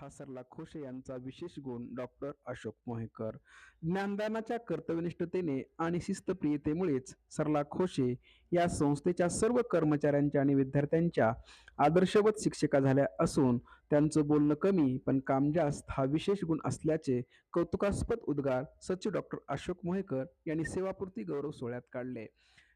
हा सरला खोशे यांचा विशेष गुण डॉक्टर अशोक मोहेकर. ज्ञानदानाच्या कर्तव्यनिष्ठतेने आणि शिस्तप्रियतेमुळेच सरला खोशे या संस्थेच्या सर्व कर्मचाऱ्यांच्या आणि विद्यार्थ्यांच्या आदर्शवत शिक्षिका झाल्या असून त्यांचं बोलणं कमी पण काम जास्त हा विशेष गुण असल्याचे कौतुकास्पद उद्गार सचिव डॉक्टर अशोक मोहेकर यांनी सेवापूर्ती गौरव सोहळ्यात काढले.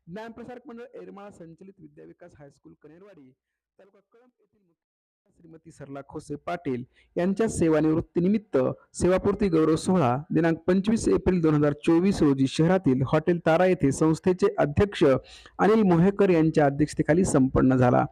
ज्ञानप्रसारक मंडळ एरमाळा संचलित विद्याविकास हायस्कूल कनेरवाडी तालुका कळंब येथील मुख्य श्रीमती सरला खोसे पाटील यांच्या सेवानिवृत्तीनिमित्त सेवापूर्ती गौरव सोहळा दिनांक पंचवीस एप्रिल दोन हजार चोवीस रोजी शहरातील हॉटेल तारा येथे संस्थेचे अध्यक्ष अनिल मोहेकर यांच्या अध्यक्षतेखाली संपन्न झाला.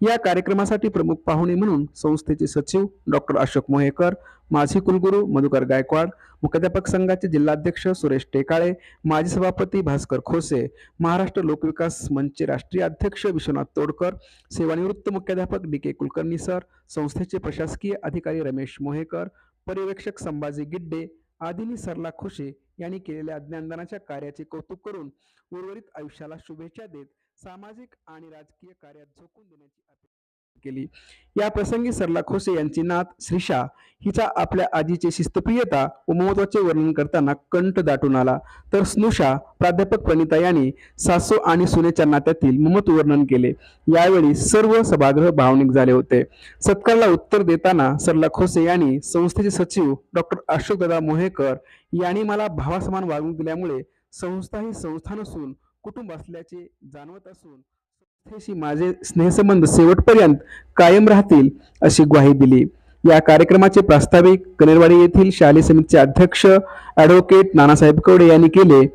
या कार्यक्रमासाठी प्रमुख पाहुणे म्हणून संस्थेचे सचिव डॉक्टर अशोक मोहेकर माजी कुलगुरू मधुकर गायकवाड मुख्याध्यापक संघाचे जिल्हाध्यक्ष सुरेश टेकाळे माजी सभापती भास्कर खोसे महाराष्ट्र लोकविकास मंचचे राष्ट्रीय अध्यक्ष विश्वनाथ तोडकर सेवानिवृत्त मुख्याध्यापक डी के कुलकर्णी सर संस्थेचे प्रशासकीय अधिकारी रमेश मोहेकर पर्यवेक्षक संभाजी गिड्डे आदिनी सरला खुशे यांनी केलेल्या ज्ञानदानाच्या कार्याचे कौतुक करून उर्वरित आयुष्याला शुभेच्छा देत सामाजिक आणि राजकीय कार्यात झोकून देण्याची अपेक्षा केली. या प्रसंगी सरला खोसे यांची नात श्रीषा हिचा आपल्या आजीचे शिस्तप्रियता व महत्त्वाचे वर्णन करताना कंठ दाटून आला. तर स्नुषा प्राध्यापक प्रणिता यांनी सासू आणि सुनेच्या नात्यातील ममत वर्णन केले. यावेळी सर्व सभागृह भावनिक झाले होते. सत्कारला उत्तर देताना सरला खोसे यांनी संस्थेचे सचिव डॉक्टर अशोकदादा मोहेकर यांनी मला भावासमान वागणूक दिल्यामुळे संस्था ही संस्था नसून कुटुंब असल्याचे जाणवत असून संस्थेशी माझे स्नेहसंबंध शेवटपर्यंत कायम राहतील अशी ग्वाही दिली. या कार्यक्रमाचे प्रास्ताविक कनेरवाडी येथील शालेय समितीचे अध्यक्ष ॲडव्होकेट नानासाहेब कवडे यांनी केले.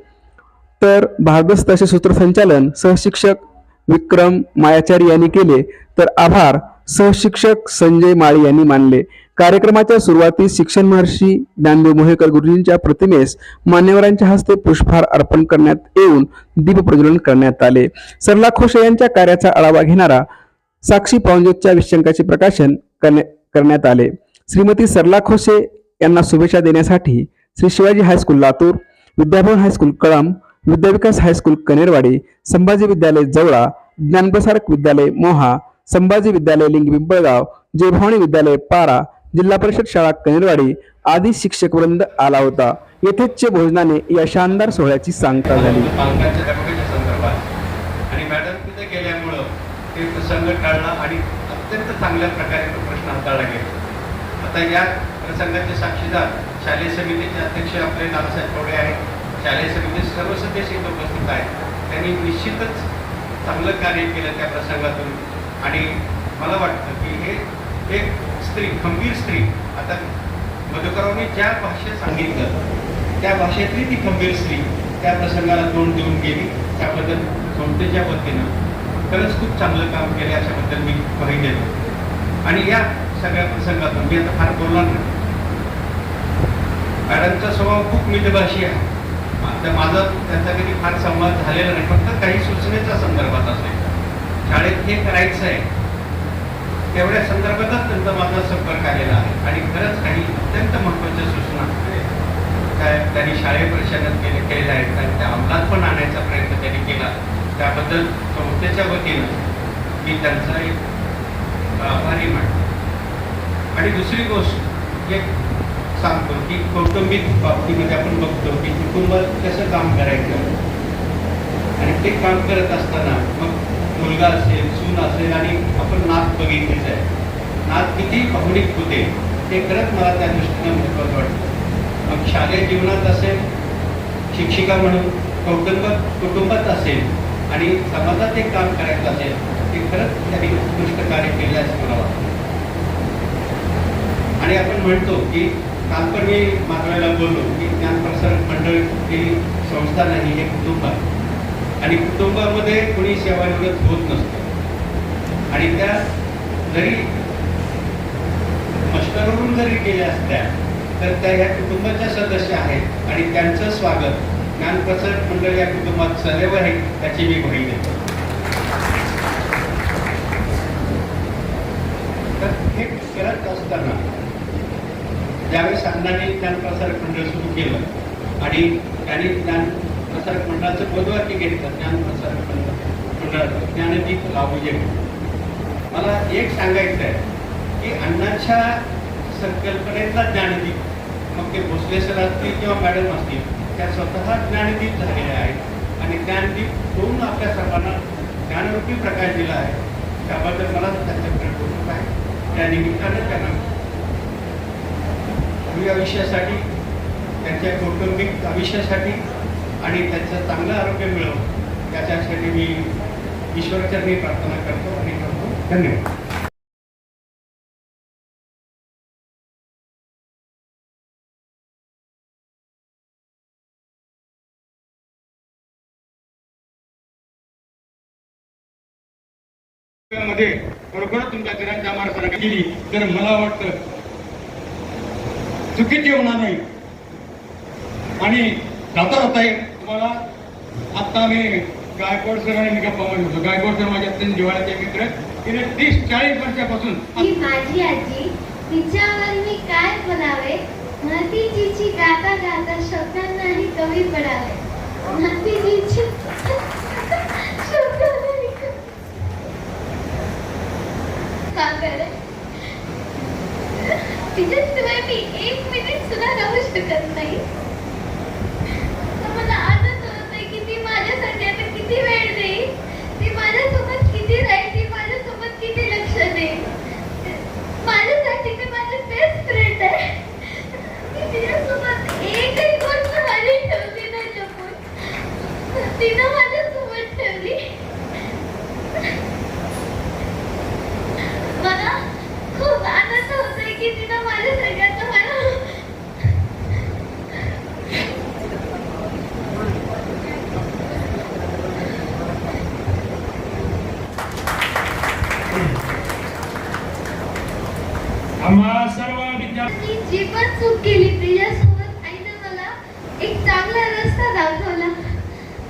तर भागस्थ असे सूत्रसंचालन सहशिक्षक विक्रम मायाचारी यांनी केले. तर आभार सहशिक्षक संजय माळी यांनी मानले. कार्यक्रमाच्या सुरुवातीस शिक्षण महर्षी ज्ञानदेव मोहेकर गुरुजींच्या प्रतिमेस मान्यवरांच्या हस्ते पुष्पहार अर्पण करण्यात येऊन दीपप्रज्वलन करण्यात आले. सरला खोशे यांच्या कार्याचा आढावा घेणारा साक्षी पावंजोतच्या विषयांकाचे प्रकाशन करण्या- करण्यात आले. श्रीमती सरला खोशे यांना शुभेच्छा देण्यासाठी Shri Shivaji high school Latur Vidyabhavan high school Kalamb Vidyavikas high school Kanerwadi Sambhaji Vidyalaya Jawala Dnyanprasarak विद्यालय मोहा संभाजी विद्यालय लिंग पिंपळगाव जयभवानी विद्यालय पारा जिल्हा परिषद शाळा कनेरवाडी आदी शिक्षक वृंद आला होता. येथेच भोजनाने या शानदार सोहळ्याची सांगता झाली. आणि मॅडम तिथे गेल्यामुळं ते प्रसंग टाळला आणि अत्यंत चांगल्या प्रकारे तो प्रश्न हाताळला गेला. आता या प्रसंगाचे साक्षीदार शालेय समितीचे अध्यक्ष आपले नानासाहेब थोडे आहेत. शालेय समितीचे सर्व सदस्य इथे उपस्थित आहेत. त्यांनी निश्चितच चांगलं कार्य केलं त्या प्रसंगातून. आणि मला वाटतं की हे एक स्त्री खंबीर स्त्री. आता मधुकरांनी ज्या भाषेत सांगितलं त्या भाषेतली ती खंबीर स्त्री त्या प्रसंगाला तोंड देऊन गेली. त्याबद्दल संस्थेच्या वतीनं खरंच खूप चांगलं काम केलं अशाबद्दल मी ग्वाही देतो. आणि या सगळ्या प्रसंगातून मी आता फार बोलणार नाही. मॅडमचा स्वभाव खूप मितभाषी आहे. आता माझा त्यांचा कधी फार संवाद झालेला नाही. फक्त काही सूचनेचा संदर्भात असेल शाळेत हे करायचं आहे. तेवढ्या संदर्भातच त्यांचा माझा संपर्क आलेला आहे. आणि खरंच काही अत्यंत महत्त्वाच्या सूचना काय त्यांनी शालेय परिषदेत केले केलेल्या आहेत. आणि त्या अंमलात पण आणायचा प्रयत्न त्यांनी केला. त्याबद्दल संस्थेच्या वतीनं मी त्यांचा एक आभारी मानतो. आणि दुसरी गोष्ट एक सांगतो की कौटुंबिक बाबतीमध्ये आपण बघतो की कुटुंबात कसं काम करायचं? आणि ते काम करत असताना मग मुलगा असेल सून असेल आणि आपण नात बघितलीच आहे. नात किती भावनिक होते ते खरंच मला त्या दृष्टीने महत्त्वाचं वाटतं. मग शालेय जीवनात असेल शिक्षिका म्हणून कौटुंब कुटुंबात असेल आणि समाजात एक काम करायचं असेल ते खरंच त्यांनी उत्कृष्ट कार्य केले असं मला वाटतं. आणि आपण म्हणतो की काल पण मी मागवायला बोललो की ज्ञानप्रसारक मंडळ ही संस्था नाही हे कुटुंब आहे. आणि कुटुंबामध्ये कोणी सेवानिवृत्त होत नसतं. आणि त्या जरी मस्टरवरून जरी गेल्या असत्या तर त्या ह्या कुटुंबाच्या सदस्य आहेत आणि त्यांचं स्वागत ज्ञानप्रसार मंडळ या कुटुंबात सदैव आहे त्याची मी ग्वाही देतो. तर हे करत असताना ज्यावेळेस अण्णांनी ज्ञानप्रसार मंडळ सुरू केलं आणि त्यांनी ज्ञान प्रसारक मंडळाचं पदवाक्य घेतलं ज्ञान प्रसारक मंडळ ज्ञानदीप लाभूजे मला एक सांगायचं आहे की अण्णांच्या संकल्पनेतला ज्ञानदीप मग ते भोसले सर असतील किंवा मॅडम असतील त्या स्वतः ज्ञानदीप झालेल्या आहेत. आणि ज्ञानदीप होऊन आपल्या सर्वांना ज्ञानरूपी प्रकाश दिला आहे. त्याबद्दल मला त्यांच्याकडे कौतुक आहे. त्या निमित्तानं त्यांना या विषयासाठी त्यांच्या कौटुंबिक आयुष्यासाठी आणि त्यांचं चांगलं आरोग्य मिळवं त्याच्यासाठी मी ईश्वरचरणी प्रार्थना करतो आणि करतो धन्यवाद. मध्ये खरोखर तुमच्या घराच्या माणसाला केली तर मला वाटतं चुकीची होणार नाही. आणि जाता जाता एक तुम्हाला आता मी गायकवाड सर आणि मी गप्पा मारत होतो. गायकवाड सर माझे अत्यंत जिव्हाळ्याचे मित्र तिने तीस चाळीस वर्षापासून ही माझी आजी तिच्यावर मी काय बोलावे? नदीजीची गाता गाता शब्दांनाही कमी पडावे. नदीजीची आम्हा सर्व विद्यार्थी जी पण चूक केली तिच्यासोबत आईनं मला एक चांगला रस्ता दाखवला.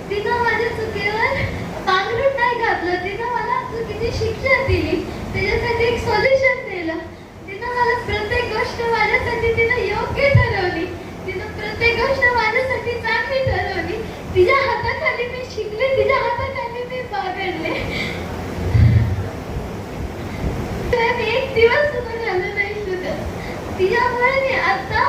तिनं माझ्या चुकीवर पांघरून नाही घातलं. तिनं मला चुकीची शिक्षा दिली. त्याच्यासाठी एक सोल्युशन दिलं. तिनं मला प्रत्येक गोष्ट माझ्यासाठी तिनं योग्य ठरवली. तिनं प्रत्येक गोष्ट माझ्यासाठी चांगली ठरवली. तिच्या हाताखाली मी शिकले तिच्या हाताखाली मी बागडले तर एक दिवस आता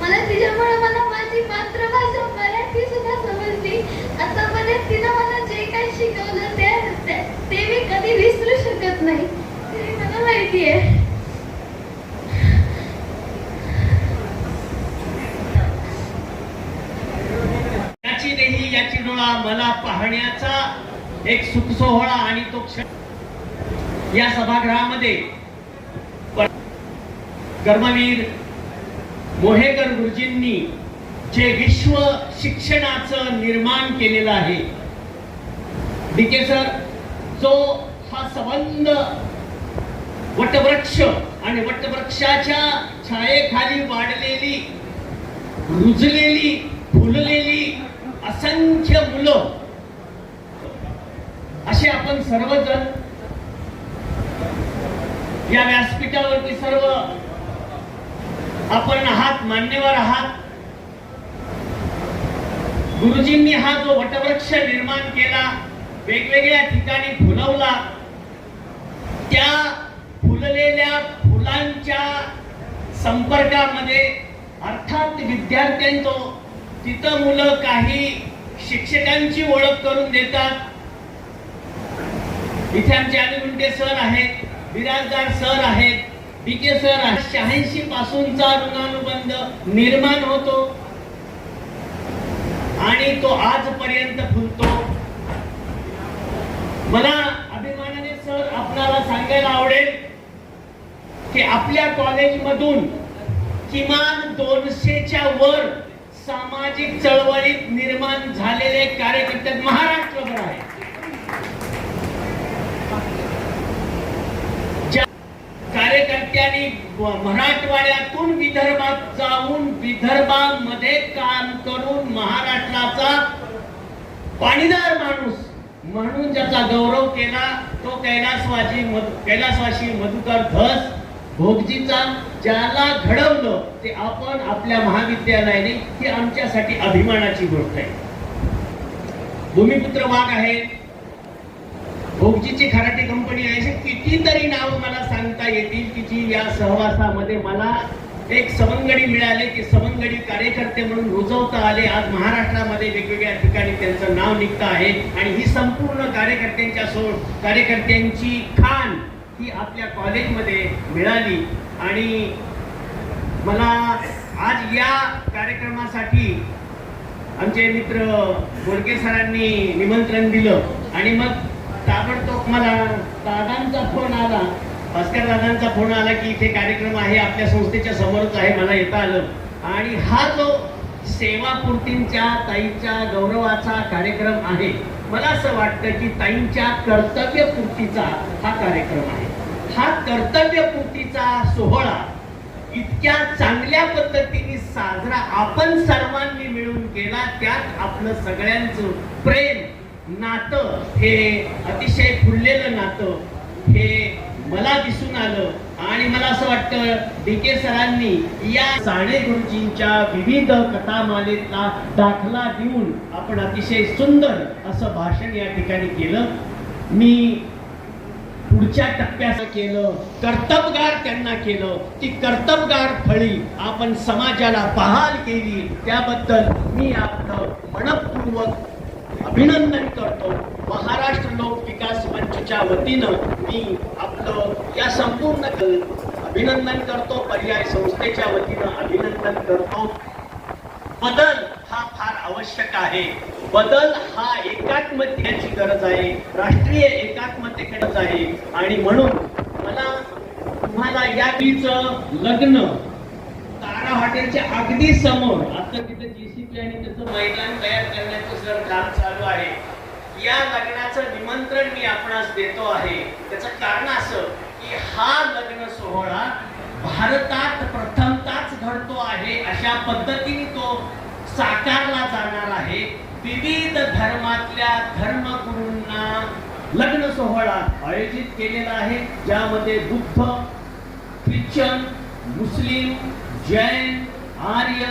मला तिच्यामुळे मला माझी मातृभाषा मराठी सुद्धा समजली. आता मला तिनं मला जे काही शिकवलं ते ते- मी कधी विसरू शकत नाही. ते मला माहिती आहे. याची देही याची डोळा मला पाहण्याचा एक सुखसोहळा आणि तो क्षण या सभागृहामध्ये कर्मवीर मोहेकर गुरुजींनी जे विश्व शिक्षणाचं निर्माण केलेलं आहे डीके सर जो हा संबंध वटवृक्ष आणि वटवृक्षाच्या छायेखाली वाढलेली रुजलेली फुललेली असंख्य मुलं असे आपण सर्वजण या व्यासपीठावरती सर्व आपण आहात मान्यवर आहात. गुरुजींनी हा जो वटवृक्ष निर्माण केला वेगवेगळ्या ठिकाणी फुलवला त्या फुललेल्या फुलांच्या संपर्कामध्ये अर्थात विद्यार्थ्यांचो तिथं मुलं काही शिक्षकांची ओळख करून देतात. इथे आमचे अनिगुंटे सर आहेत बिराजदार सर आहेत. पीके सर शहाऐंशी पासूनचा ऋणानुबंध निर्माण होतो. आणि तो आजपर्यंत फुलतो. मला अभिमानाने सर आपल्याला सांगायला आवडेल की आपल्या कॉलेजमधून किमान दोनशेच्या वर सामाजिक चळवळीत निर्माण झालेले कार्यकर्ते महाराष्ट्रभर आहेत ज्या त्यांनी मराठवाड्यातून विदर्भात जाऊन विदर्भामध्ये काम करून महाराष्ट्राचा पाणीदार माणूस म्हणून ज्याचा गौरव केला तो कैलासवासी मधु- कैलासवासी मधुकर धस भोगजीचा ज्याला घडवलं ते आपण आपल्या महाविद्यालयाने ही आमच्यासाठी अभिमानाची गोष्ट आहे. भूमिपुत्र वाघ आहे. भोगजीची खराटी कंपनी आहे कितीतरी नाव मला सांगता येतील. की या सहवासामध्ये मला एक सवंगडी मिळाले. की सवंगडी कार्यकर्ते म्हणून रुजवता आले. आज महाराष्ट्रामध्ये वेगवेगळ्या ठिकाणी त्यांचं नाव निघतं आहे. आणि ही संपूर्ण कार्यकर्त्यांच्या सो कार्यकर्त्यांची खाण ही आपल्या कॉलेजमध्ये मिळाली. आणि मला आज या कार्यक्रमासाठी आमचे मित्र बोडके सरांनी निमंत्रण दिलं. आणि मग ताबडतोब मला दादांचा फोन आला. भास्कर दादांचा फोन आला की इथे कार्यक्रम आहे आपल्या संस्थेच्या समोरच आहे मला येता आलं. आणि हा जो सेवापूर्तींच्या ताईंच्या गौरवाचा कार्यक्रम आहे मला असं वाटतं की ताईंच्या कर्तव्यपूर्तीचा हा कार्यक्रम आहे. हा कर्तव्यपूर्तीचा सोहळा इतक्या चांगल्या पद्धतीने साजरा आपण सर्वांनी मिळून केला त्यात आपलं सगळ्यांचं प्रेम नातं हे अतिशय फुललेलं नातं हे मला दिसून आलं. आणि मला असं वाटतं डी के सरांनी या साने गुरुजींच्या विविध कथामालेतला दाखला देऊन आपण अतिशय सुंदर असं भाषण या ठिकाणी केलं. मी पुढच्या टप्प्याचं केलं कर्तबगार त्यांना केलं. ती कर्तबगार फळी आपण समाजाला बहाल केली. त्याबद्दल मी आपलं मनपूर्वक अभिनंदन करतो महाराष्ट्र लोक विकास मंचच्या वतीनं मी आपलं या संपूर्ण अभिनंदन करतो पर्याय संस्थेच्या वतीनं अभिनंदन करतो. बदल हा फार आवश्यक आहे. बदल हा एकात्मतेची गरज आहे राष्ट्रीय एकात्मतेची गरज आहे. आणि म्हणून मला तुम्हाला या बीचं लग्न टाटा हॉटेलच्या अगदी समोर आता तिथे जीसीपी आणि त्याचं मैदान तयार करण्याचं सर काम चालू आहे या लग्नाचं निमंत्रण मी आपणास देतो आहे. त्याचं कारण असं की हा लग्न सोहळा भारतात प्रथमताच घडतो आहे अशा पद्धतीने तो साकारला जाणार आहे. विविध धर्मातल्या धर्मगुरूंना लग्न सोहळा आयोजित केलेला आहे ज्यामध्ये बुद्ध ख्रिश्चन मुस्लिम जैन आर्य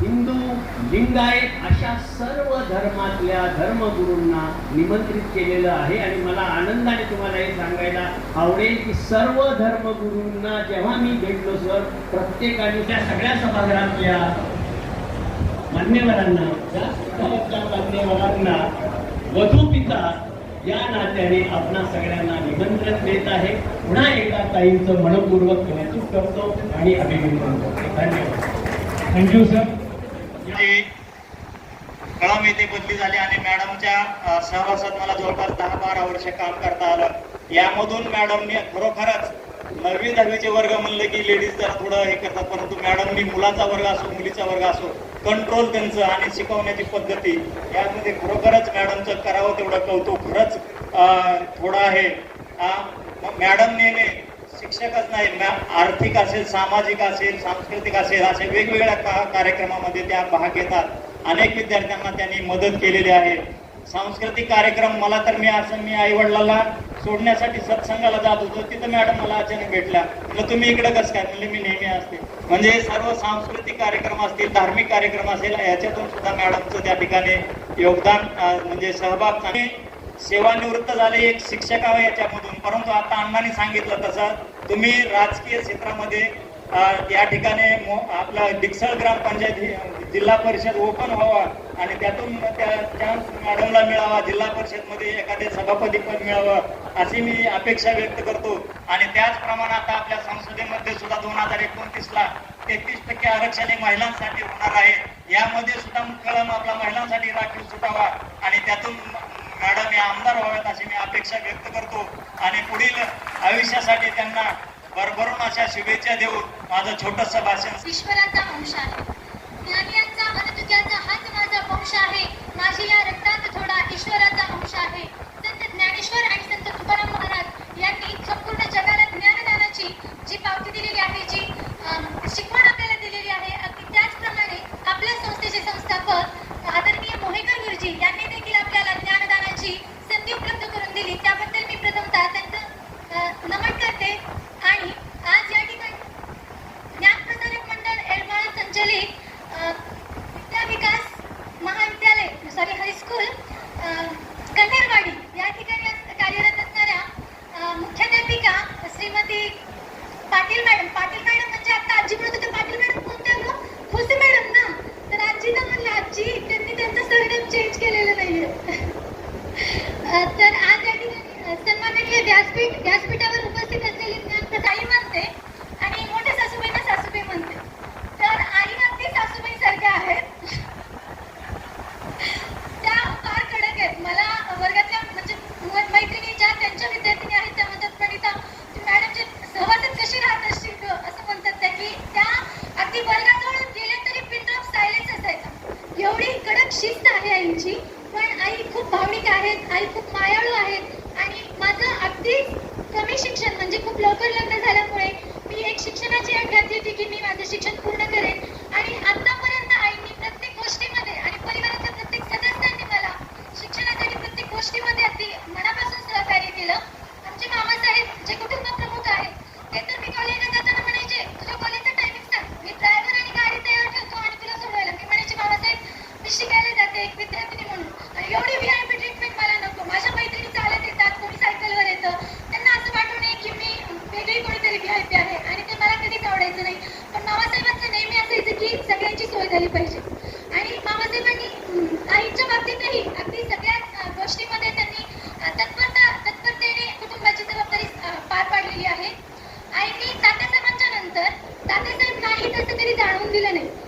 हिंदू लिंगायत अशा सर्व धर्मातल्या धर्मगुरूंना निमंत्रित केलेलं आहे. आणि मला आनंदाने तुम्हाला हे सांगायला आवडेल की सर्व धर्मगुरूंना जेव्हा मी भेटलो सर प्रत्येकाने त्या सगळ्या सभागृहातल्या मान्यवरांना जास्त मान्यवरांना वधू पिता या नात्याने आपणा सगळ्यांना निमंत्रण देत आहे. पुन्हा एकदा ताईंचं मनपूर्वक कौतुक करतो आणि अभिनंदन करतो. धन्यवाद. Thank you sir ji. Kalam येथे बदली झाली आणि मॅडमच्या सहवासात मला जवळपास दहा बारा वर्ष काम करता आलं. यामधून मॅडमने खरोखरच नववी दहावीचे वर्ग म्हणलं की लेडीज जरा थोडं हे करतात परंतु मॅडमनी मुलाचा वर्ग असो मुलीचा वर्ग असो कंट्रोल त्यांचं आणि शिकवण्याची पद्धती यामध्ये खरोखरच मॅडमचं करावं तेवढं कौतुक. खरंच थोडं आहे. मॅडम नेहमी शिक्षकच नाही मॅ- आर्थिक असेल सामाजिक असेल सांस्कृतिक असेल असे वेगवेगळ्या का कार्यक्रमामध्ये त्या भाग घेतात. अनेक विद्यार्थ्यांना त्यांनी मदत केलेली आहे. सांस्कृतिक कार्यक्रम मला तर मी असं मी आई सोडण्यासाठी सत्संगाला जात होतो. तिथं मॅडम मला अचानक भेटल्या. म्हटलं तुम्ही इकडे कसं काय? म्हणजे मी नेहमी असते. म्हणजे सर्व सांस्कृतिक कार्यक्रम असतील धार्मिक कार्यक्रम असेल याच्यातून सुद्धा मॅडमचं त्या ठिकाणी योगदान म्हणजे सहभाग सेवानिवृत्त झाले एक शिक्षक आहे याच्यामधून. परंतु आता अण्णांनी सांगितलं तसं तुम्ही राजकीय क्षेत्रामध्ये या ठिकाणी आपला डिक्सळ ग्रामपंचायत जिल्हा परिषद ओपन व्हावा आणि त्यातून त्या चान्स मॅडमला मिळावा जिल्हा परिषदमध्ये एखादे सभापती पद मिळावं अशी मी अपेक्षा व्यक्त करतो. आणि त्याचप्रमाणे आता आपल्या संसदेमध्ये सुद्धा दोन हजार एकोणतीसला तेहतीस टक्के आरक्षण हे महिलांसाठी होणार आहे. यामध्ये सुद्धा मुख्यम आपला महिलांसाठी राखीव सुटावा आणि त्यातून मॅडम हे आमदार व्हावेत अशी मी अपेक्षा व्यक्त करतो. आणि पुढील आयुष्यासाठी त्यांना भरभरून अशा शुभेच्छा देऊन माझं छोटस भाषण ईश्वराचा वंश आहे. ज्ञानियांचा अनतुक्याचा हाच माझा वंश आहे. माझी या रक्तात थोडा ईश्वराचा शिक्षण म्हणजे खूप लवकर दिलं नाही.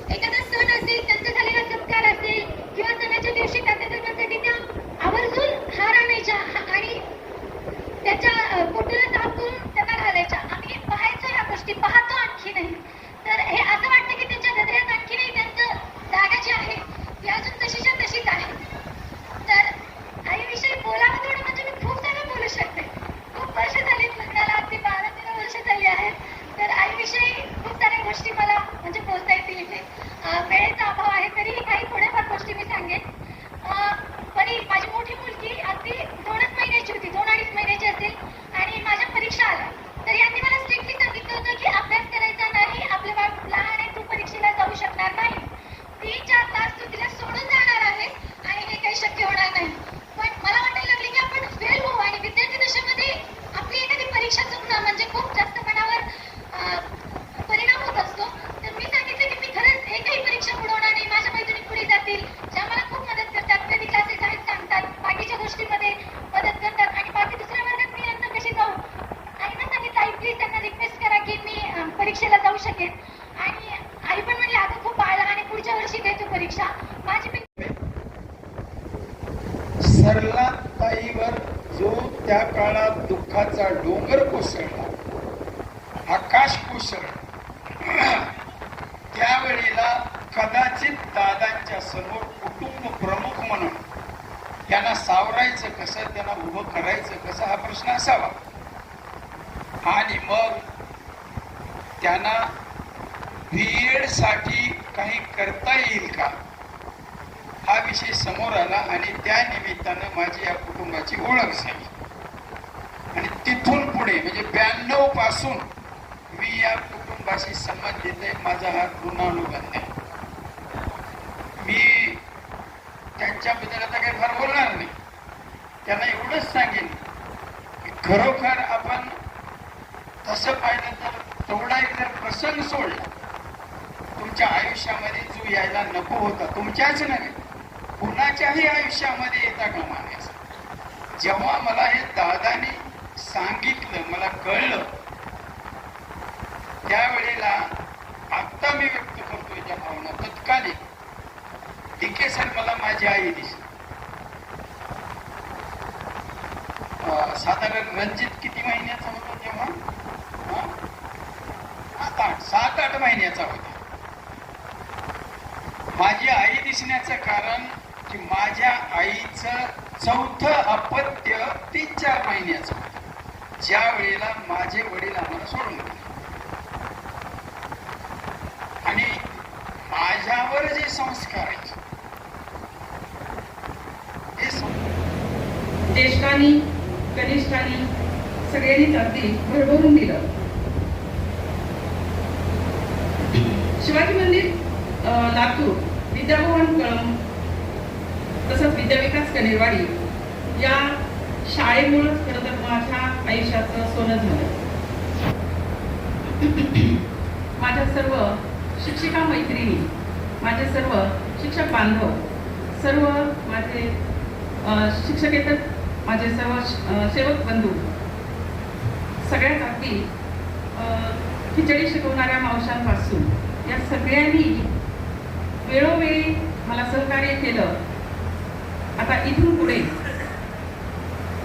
समोर कुटुंब प्रमुख म्हणून त्यांना सावरायचं कसं त्यांना उभं करायचं कसं हा प्रश्न असावा. आणि मग त्यांना बी साठी काही करता येईल का? हा विषय समोर आला आणि त्या निमित्तानं माझी या कुटुंबाची ओळख झाली. आणि तिथून पुढे म्हणजे ब्याण्णवपासून मी या कुटुंबाशी संबंधित माझा हा गुणानुबंध आहे. खरोखर आपण तसं पाहिलं तर तेवढा एक प्रसंग सोडला तुमच्या आयुष्यामध्ये जो यायला नको होता तुमच्याच नव्हे कुणाच्याही आयुष्यामध्ये येता का मानायचा जेव्हा मला हे दादाने सांगितलं मला कळलं त्यावेळेला आत्ता मी व्यक्त करतोय त्या भावना तत्कालीन. सर मला माझी आई दिसली. साधारण रणजित किती महिन्याचा होता तेव्हा? सात आठ सात आठ महिन्याचा होता. माझी आई दिसण्याचं कारण की माझ्या आईच चौथ अपत्य तीन चार महिन्याच होत. ज्या वेळेला माझे वडील आम्हाला सोडून गेले. आणि माझ्यावर जे संस्कार आहेत ते देशकानी कनिष्ठांनी सगळ्यांनीच अगदी भरभरून दिलं. शिवाजी मंदिर लातूर विद्याभवन कळम तसंच विद्याविकास कनेरवाडी या शाळेमुळंच खर तर माझ्या आयुष्याचं सोनं झालं. माझ्या सर्व शिक्षिका मैत्रिणी माझे सर्व शिक्षक बांधव सर्व माझे शिक्षकेतर माझे सर्व सेवक बंधू. सगळ्यात अगदी खिचडी शिकवणाऱ्या मावशांपासून या सगळ्यांनी वेळोवेळी मला सहकार्य केलं. आता इथून पुढे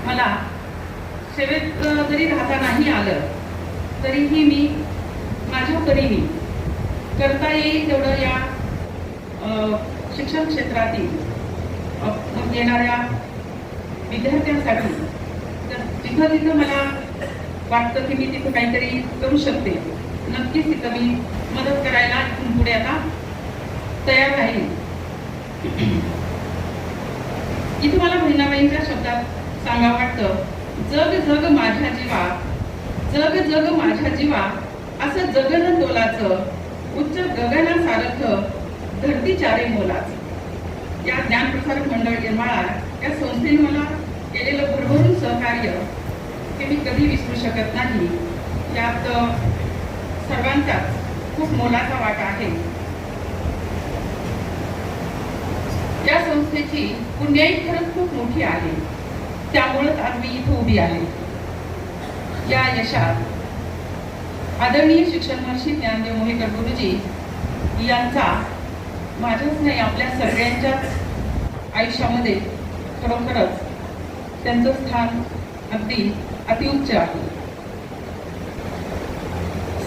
मला सेवेत जरी राहता नाही आलं तरीही मी माझ्या परीने करता येईल तेवढं या शिक्षण क्षेत्रातील येणाऱ्या विद्यार्थ्यांसाठी. तर जिथं जिथं मला वाटतं की मी तिथं काहीतरी करू शकते. नक्कीच तिथं मी मदत करायला इथून पुढे आता तयार राहील इथं मला बहिणाबाईंच्या शब्दात सांगा वाटतं जग जग माझ्या जीवा जग जग माझ्या जीवा असं जगन तोलाचं उच्च गगना सारथ धरती चारे मोलाचं. या ज्ञानप्रसारक मंडळ निर्माळा या संस्थेने मला केलेलं भरभरून सहकार्य हे मी कधी विसरू शकत नाही. यात सर्वांचाच खूप मोलाचा वाटा आहे. या संस्थेची पुण्याई खरंच खूप मोठी आहे. त्यामुळेच आज मी इथं उभी आहे. या यशात आदरणीय शिक्षण महर्षी ज्ञानदेव मोहेकर गुरुजी यांचा माझ्याच नाही आपल्या सगळ्यांच्याच आयुष्यामध्ये खरोखरच त्यांचं स्थान अगदी अतिउच्च आहे.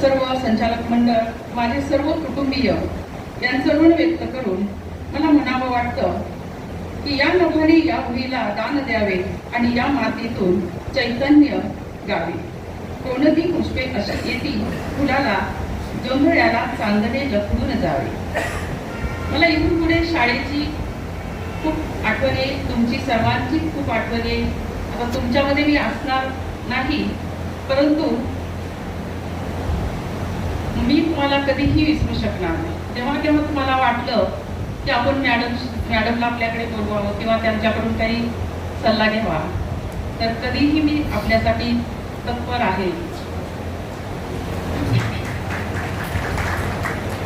सर्व संचालक मंडळ माझे सर्व कुटुंबीय यांचं ऋण व्यक्त करून मला म्हणावं वाटतं की या नभाने या भुईला दान द्यावे आणि या मातीतून चैतन्य गावे. कोणती पुष्पे अशी येती फुलाला जोंधळ्याला चांदणे लखडून जावे. मला इथून पुढे शाळेची खूप आठवण येईल तुमची सर्वांची खूप आठवण. येईल आता तुमच्यामध्ये मी असणार नाही परंतु मी तुम्हाला कधीही विसरू शकणार नाही. तेव्हा केव्हा तुम्हाला वाटलं की आपण मॅडम मॅडमला आपल्याकडे बोलवावं किंवा त्यांच्याकडून काही सल्ला घ्यावा तर कधीही मी आपल्यासाठी तत्पर आहे.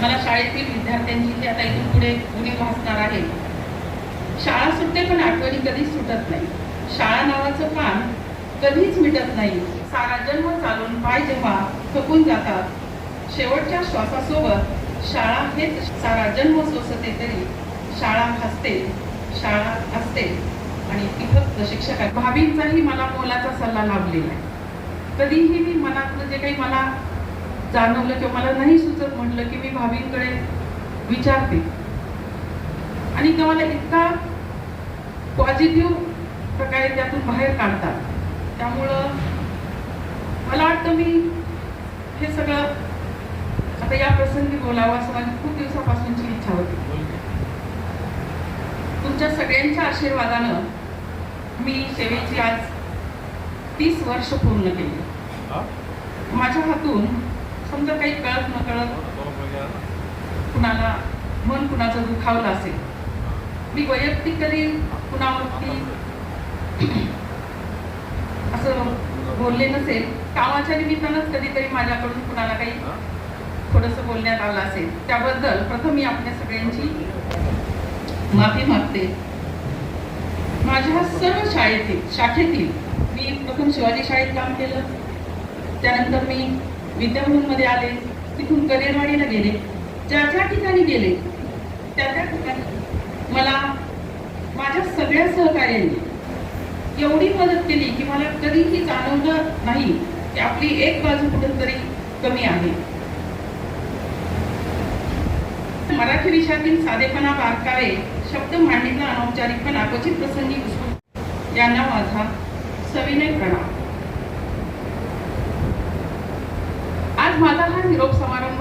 मला शाळेतील विद्यार्थ्यांची आता इथून पुढे गुन्हे वाचणार आहे शाळा सुटते पण आठवणी कधीच सुटत नाही. शाळा नावाचं काम कधीच मिटत नाही. सारा जन्म चालून पाय जेव्हा थकून जातात शेवटच्या श्वासासोबत शाळा हेच सारा जन्म सोसते तरी शाळा हसते शाळा असते आणि ती फक्त शिक्षक आहे भाभींचाही मला मोलाचा सल्ला लाभलेला आहे. कधीही मी मनातलं जे काही मला जाणवलं किंवा मला नाही सुचत म्हटलं की मी भाभींकडे विचारते. आणि तो मला इतका पॉझिटिव्ह प्रकारे त्यातून बाहेर काढतात. त्यामुळं मला वाटतं मी हे सगळं आता या प्रसंगी बोलावं असं माझी खूप दिवसापासूनची इच्छा होती. तुमच्या सगळ्यांच्या आशीर्वादानं मी सेवेची आज तीस वर्ष पूर्ण केली. माझ्या हातून समजा काही कळत न कळत कुणाला मन कुणाचं दुखावलं असेल मी वैयक्तिक कधी कुणावरती असं बोलले नसेल कामाच्या निमित्तानंच कधीतरी माझ्याकडून कुणाला काही थोडंसं बोलण्यात आलं असेल त्याबद्दल प्रथम मी आपल्या सगळ्यांची माफी मागते. माझ्या सर्व शाळेतील शाखेतील मी प्रथम शिवाजी शाळेत काम केलं. त्यानंतर मी विद्याभवनमध्ये आले तिथून करेरवाडीला गेले. ज्या ज्या ठिकाणी गेले त्या त्या ठिकाणी मला माझ्या सगळ्या सहकार्यांनी एवढी मदत केली की मला कधीही जाणवलं नाही की आपली एक बाजू कुठंतरी कमी आहे. मराठी विषयातील साधेपणा बारकावे शब्द मांडणीचा अनौपचारिकपणा क्वचित प्रसंगी उसळून यांना माझा सविनय प्रणाम. आज माझा हा निरोप समारंभ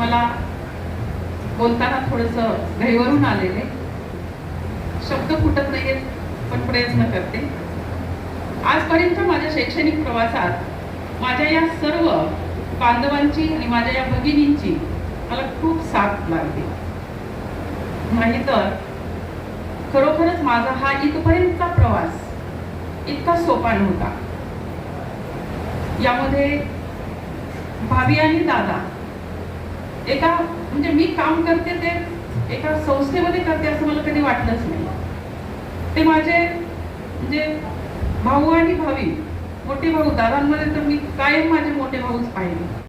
मला बोलताना थोडस घाईवरून आलेले. शब्द फुटत नाहीयेत पण प्रयत्न करते. आजपर्यंत माझ्या शैक्षणिक प्रवासात माझ्या या सर्व बांधवांची आणि माझ्या या भगिनींची मला खूप साथ लागते नाहीतर खरोखरच माझा हा इथपर्यंतचा प्रवास इतका सोपा नव्हता. यामध्ये भाभी आणि दादा एका म्हणजे मी काम करते ते एका संस्थेमध्ये करते असं मला कधी वाटलंच नाही. ते माझे म्हणजे भाऊ आणि भावी मोठे भाऊ दादांमध्ये तर मी कायम माझे मोठे भाऊच पाहिले.